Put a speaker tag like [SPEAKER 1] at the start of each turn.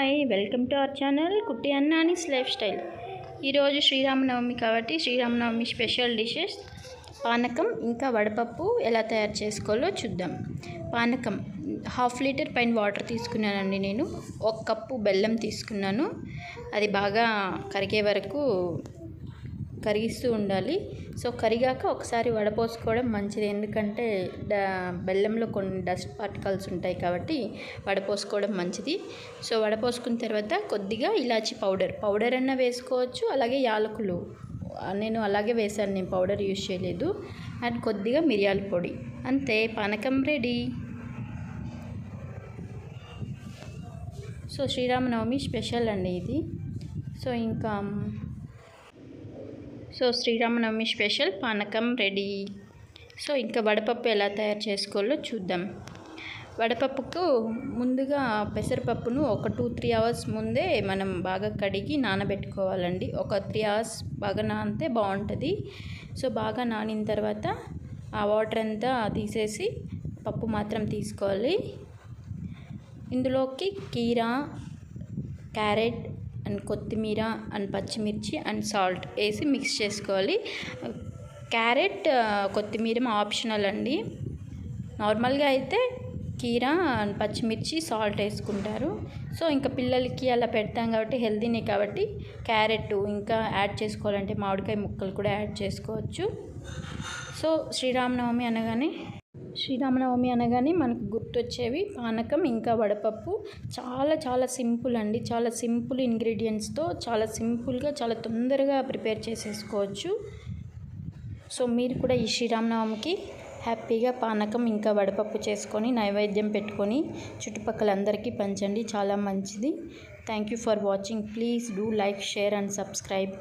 [SPEAKER 1] Hi welcome to our channel కుట్టి అన్నానిస్ life style. ఈరోజు శ్రీరామనవమి కాబట్టి శ్రీరామనవమి స్పెషల్ డిషెస్ పానకం ఇంకా వడపప్పు ఎలా తయారు చేసుకోవాలో చూద్దాం. పానకం హాఫ్ లీటర్ పైన వాటర్ తీసుకున్నానండి నేను. ఒక కప్పు బెల్లం తీసుకున్నాను. అది బాగా కరిగే వరకు కరిగిస్తూ ఉండాలి. సో కరిగాక ఒకసారి వడపోసుకోవడం మంచిది. ఎందుకంటే డ బెల్లంలో కొన్ని డస్ట్ పార్టికల్స్ ఉంటాయి కాబట్టి వడపోసుకోవడం మంచిది. సో వడపోసుకున్న తర్వాత కొద్దిగా ఇలాచి పౌడర్. పౌడర్ అన్న వేసుకోవచ్చు. అలాగే యాలకులు. నేను అలాగే వేశాను. నేను పౌడర్ యూజ్ చేయలేదు. అండ్ కొద్దిగా మిరియాల పొడి. అంతే. పానకం రెడీ. సో శ్రీరామనవమి స్పెషల్ అండి ఇది. సో ఇంకా సో శ్రీరామనవమి స్పెషల్ పానకం రెడీ. సో ఇంకా వడపప్పు ఎలా తయారు చేసుకోవాలో చూద్దాం. వడపప్పుకు ముందుగా పెసరపప్పును ఒక టూ త్రీ అవర్స్ ముందే మనం బాగా కడిగి నానబెట్టుకోవాలండి. ఒక త్రీ అవర్స్ బాగా నానితే బాగుంటుంది. సో బాగా నానిన తర్వాత ఆ వాటర్ అంతా తీసేసి పప్పు మాత్రం తీసుకోవాలి. ఇందులోకి కీరా క్యారెట్ అండ్ కొత్తిమీర అండ్ పచ్చిమిర్చి అండ్ సాల్ట్ వేసి మిక్స్ చేసుకోవాలి. క్యారెట్ కొత్తిమీర ఆప్షనల్ అండి. నార్మల్గా అయితే కీరా అండ్ పచ్చిమిర్చి సాల్ట్ వేసుకుంటారు. సో ఇంకా పిల్లలకి అలా పెడతాం కాబట్టి హెల్తీనే కాబట్టి క్యారెట్ ఇంకా యాడ్ చేసుకోవాలంటే మామిడికాయ ముక్కలు కూడా యాడ్ చేసుకోవచ్చు. సో శ్రీరామనవమి అనగానే శ్రీరామనవమి అనగానే మనకు గుర్తొచ్చేవి పానకం ఇంకా వడపప్పు. చాలా చాలా సింపుల్ అండి. చాలా సింపుల్ ఇంగ్రీడియంట్స్తో చాలా సింపుల్గా చాలా తొందరగా ప్రిపేర్ చేసేసుకోవచ్చు. సో మీరు కూడా ఈ శ్రీరామనవమికి హ్యాపీగా పానకం ఇంకా వడపప్పు చేసుకొని నైవేద్యం పెట్టుకొని చుట్టుపక్కల అందరికీ పంచండి. చాలా మంచిది. Thank you for watching. Please do like share and subscribe.